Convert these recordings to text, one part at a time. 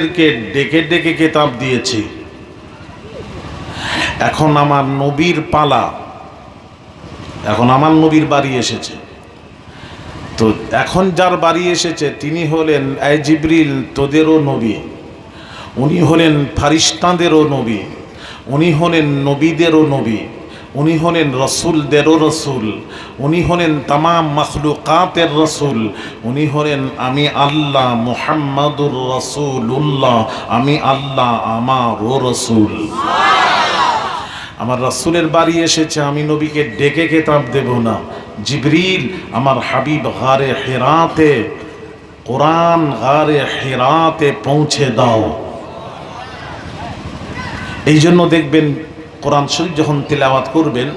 ডেকে ডেকে কেতাব দিয়েছি। এখন আমার নবীর পালা। এখন আমার নবীর বাড়ি এসেছে। তো এখন যার বাড়ি এসেছে, তিনি হলেন, এই জিবরিল, তোদেরও নবী। উনি হলেন ফারিস্তাদেরও নবী। উনি হলেন নবীদেরও নবী। উনি হলেন রসুলদেরও রসুল, উনি হলেন তামাম মখলুকাতের রসুল, উনি হলেন আমি আল্লাহ মুহাম্মাদুর রসুল্লাহ আমি আল্লাহ আমারও রসুল। আমার রসুলের বাড়ি এসেছে, আমি নবীকে ডেকে কেতাব দেব না। জিবরিল আমার হাবিব গারে হেরাতে, কোরআন গারে হেরাতে পৌঁছে দাও। এই জন্য দেখবেন কোরআন শরীফ যখন তেলাওয়াত করবেন,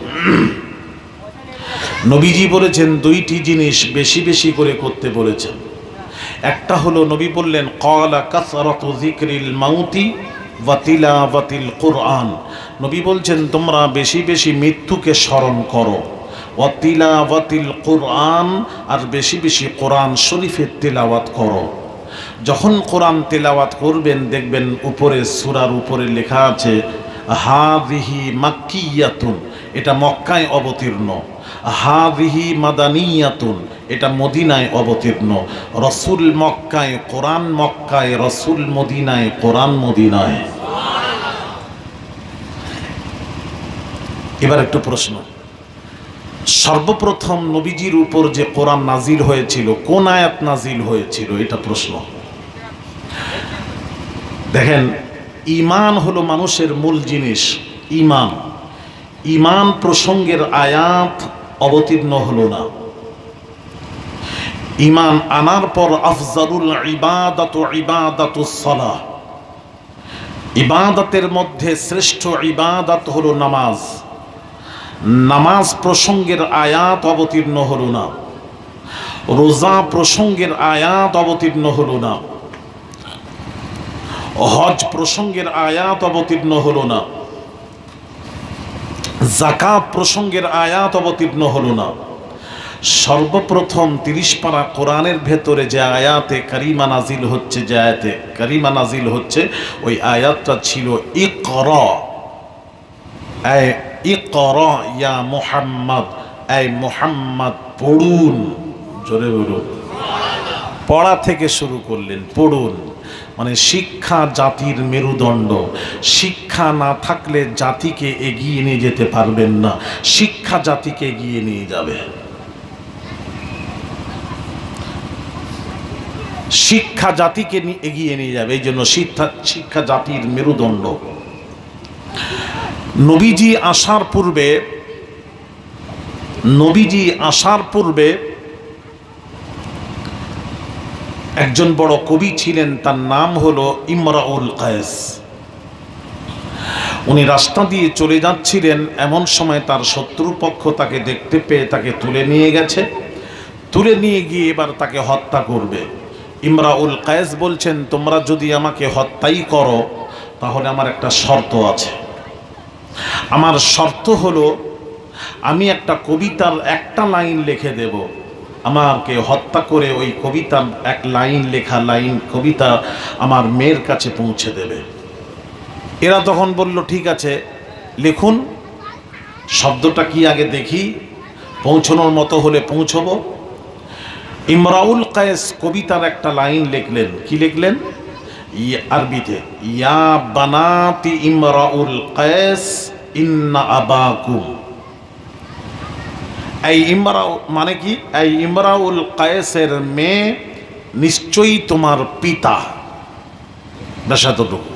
নবীজি বলেছেন, দুইটি জিনিস বেশি বেশি করে করতে বলেছেন। একটা হলো, নবী বললেন কলা কাসরত জিক্রিল মাউতি ওয়াতিলা ওয়াতিল কোরআন। নবী বলছেন, তোমরা বেশি বেশি মৃত্যুকে স্মরণ করো। ওয়াতিলা ওয়াতিল কোরআন আর বেশি বেশি কোরআন শরীফের তেলাওয়াত করো। যখন কোরআন তেলাওয়াত করবেন, দেখবেন উপরে, সুরার উপরে লেখা আছে হাদিহি মাক্কিয়াতুন, এটা মক্কায় অবতীর্ণ। হাদিহি মাদানিয়াতুন, এটা মদিনায় অবতীর্ণ। রসুল মক্কায়, কোরআন মক্কায়, রসুল মদিনায়, কোরআন মদিনায়। এবার একটু প্রশ্ন। সর্বপ্রথম নবীজির উপর যে কোরআন নাজিল হয়েছিল, কোন আয়াত নাজিল হয়েছিল, এটা প্রশ্ন। দেখেন ইমান হলো মানুষের মূল জিনিস, ইমান। ইমান প্রসঙ্গের আয়াত অবতীর্ণ হলো না। ইমান আনার পর আফজালুল ইবাদাত ইবাদাত সলাহ। ইবাদতের মধ্যে শ্রেষ্ঠ ইবাদত হলো নামাজ। নামাজ প্রসঙ্গের আয়াত অবতীর্ণ হলো না। রোজা প্রসঙ্গের আয়াত অবতীর্ণ হলো না। হজ প্রসঙ্গের আয়াত অবতীর্ণ হলো না। জাকাত প্রসঙ্গের আয়াত অবতীর্ণ হলো না। সর্বপ্রথম তিরিশ পারা কোরআনের ভেতরে যে আয়াতে কারিমা নাজিল হচ্ছে, যে আয়াতে কারিমা নাজিল হচ্ছে, ওই আয়াতটা ছিল ইকর। ইকর, ইয়া মোহাম্মদ, এই মোহাম্মদ পড়ুন। জোরে বলুন। পড়া থেকে শুরু করলেন, পড়ুন। মানে শিক্ষা জাতির মেরুদণ্ড। শিক্ষা না থাকলে জাতিকে এগিয়ে নিয়ে যেতে পারবেন না। শিক্ষা জাতিকে এগিয়ে নিয়ে যাবে। শিক্ষা জাতিকে এগিয়ে নিয়ে যাবে। এই জন্য শিক্ষা শিক্ষা জাতির মেরুদণ্ড। নবীজি আসার পূর্বে, নবীজি আসার পূর্বে একজন বড় কবি ছিলেন, তার নাম হলো ইমরাউল কায়েস। উনি রাস্তা দিয়ে চলে যাচ্ছিলেন, এমন সময় তার শত্রুপক্ষ তাকে দেখতে পেয়ে তাকে তুলে নিয়ে গেছে। তুলে নিয়ে গিয়ে এবার তাকে হত্যা করবে। ইমরাউল কায়েস বলছেন, তোমরা যদি আমাকে হত্যাই করো, তাহলে আমার একটা শর্ত আছে। আমার শর্ত হলো, আমি একটা কবিতার একটা লাইন লিখে দেব। আমাকে হত্যা করে ওই কবিতা, এক লাইন লেখা লাইন কবিতা আমার মেয়ের কাছে পৌঁছে দেবে। এরা তখন বলল, ঠিক আছে, লিখুন। শব্দটা কি আগে দেখি? পৌঁছানোর মতো হলে পৌঁছবো। ইমরাউল কায়েস কবিতার একটা লাইন লিখলেন। কি লিখলেন? আরবিতে, ইয়া বানাতি ইমরাউল কায়েস ইন্না আবাকুম। এই ইমরাউ মানে কি? এই ইমরাউল কায়েসের মেয়ে নিশ্চয়ই তোমার পিতা। ব্যাস এতটুকু।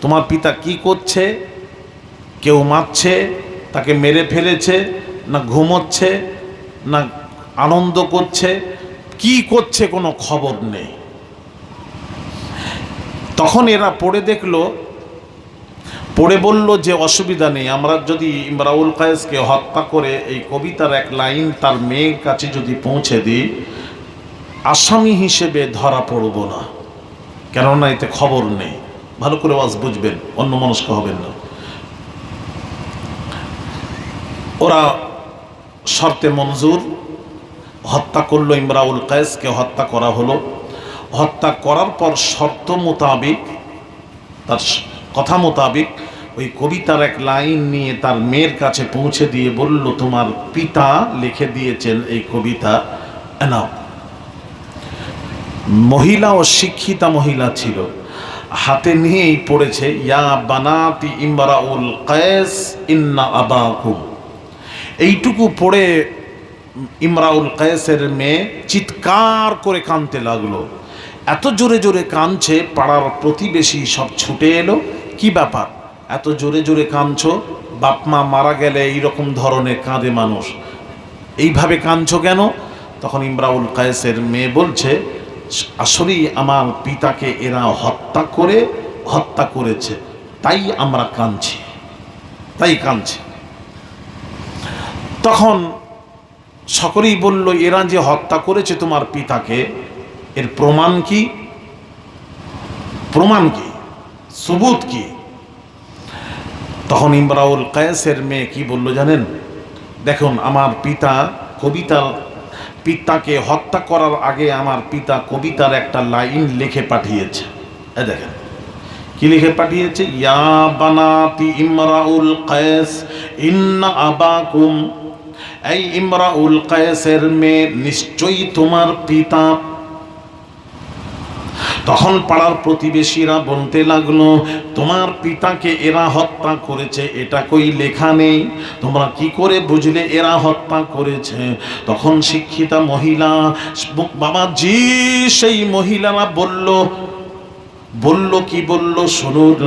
তোমার পিতা কি করছে? কেউ মারছে? তাকে মেরে ফেলেছে? না ঘুমোচ্ছে? না আনন্দ করছে? কি করছে কোনো খবর নেই। তখন এরা পড়ে দেখল পড়ে বলল যে অসুবিধা নেই, আমরা যদি ইমরাউল কায়েসকে হত্যা করে এই কবিতার এক লাইন তার মেয়ের কাছে যদি পৌঁছে দিই, আসামি হিসেবে ধরা পড়ব না। কেননা এতে খবর নেই। ভালো করে ওয়াজ বুঝবেন, অন্য মনস্ক হবেন না। ওরা শর্তে মঞ্জুর, হত্যা করল ইমরাউল কায়েসকে, হত্যা করা হলো। হত্যা করার পর শর্ত মোতাবেক তার কথা মোতাবেক ওই কবিতার এক লাইন নিয়ে তার মেয়ের কাছে পৌঁছে দিয়ে বলল, তোমার পিতা লিখে দিয়েছেন এই কবিতা। নাও মহিলা ও শিক্ষিতা মহিলা ছিল। হাতে নিয়েই পড়েছে, ইয়া বানাতি ইমরাউল কায়েস, ইন্না আবাকুম। এইটুকু পড়ে ইমরাউল কায়েসের মেয়ে চিৎকার করে কাঁদতে লাগল। এত জোরে জোরে কাঁদছে, পাড়ার প্রতিবেশী সব ছুটে এলো। কি ব্যাপার? এত জোরে জোরে কাঁদছো? বাপ মা মারা গেলে এইরকম ধরনের কাঁদে মানুষ। এইভাবে কাঁদছো কেন? তখন ইমরাউল কায়েসের মেয়ে বলছে, আসলেই আমার পিতাকে এরা হত্যা করে, হত্যা করেছে। তাই আমরা কাঁদছি। তাই কাঁদছি। তখন সকলেই বলল, এরা যে হত্যা করেছে তোমার পিতাকে এর প্রমাণ কি? প্রমাণ কি? সুবুত কি? তখন ইমরাউল কায়েসের মেয়ে কি বলল জানেন? দেখুন, আমার পিতা কবিতার পিতাকে হত্যা করার আগে আমার পিতা কবিতার একটা লাইন লিখে পাঠিয়েছে। এ দেখেন, কি লিখে পাঠিয়েছে? ইয়া বানাতি ইমরাউল কায়েস, ইন্না আবাকুম। এই ইমরাউল কায়েসের মেয়ে নিশ্চয়ই তোমার পিতা তখন পাড়ার প্রতিবেশীরা বলতে লাগল, তোমার পিতাকে এরা হত্যা করেছে, এটা কই লেখা নেই? তোমরা কি করে বুঝলে এরা হত্যা করেছে? তখন শিক্ষিতা মহিলা বাবা জি সেই মহিলারা বলল বলল কি বলল শুনুন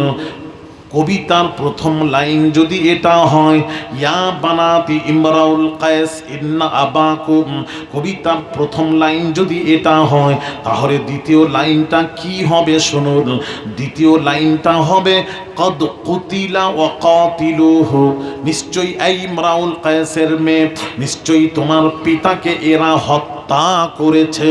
কবিতার প্রথম লাইন যদি এটা হয়, ইয়া বানাতি ইমরাউল কায়েস, ইন্না আবাকুম। কবিতার প্রথম লাইন যদি এটা হয়, তাহলে দ্বিতীয় লাইনটা কি হবে শুনুন। দ্বিতীয় লাইনটা হবে, কদ কুতিলা ও কাতিলুহু। নিশ্চয়ই এই ইমরাউল কায়েসের মেয়ে, নিশ্চয়ই তোমার পিতাকে এরা হত্যা করেছে।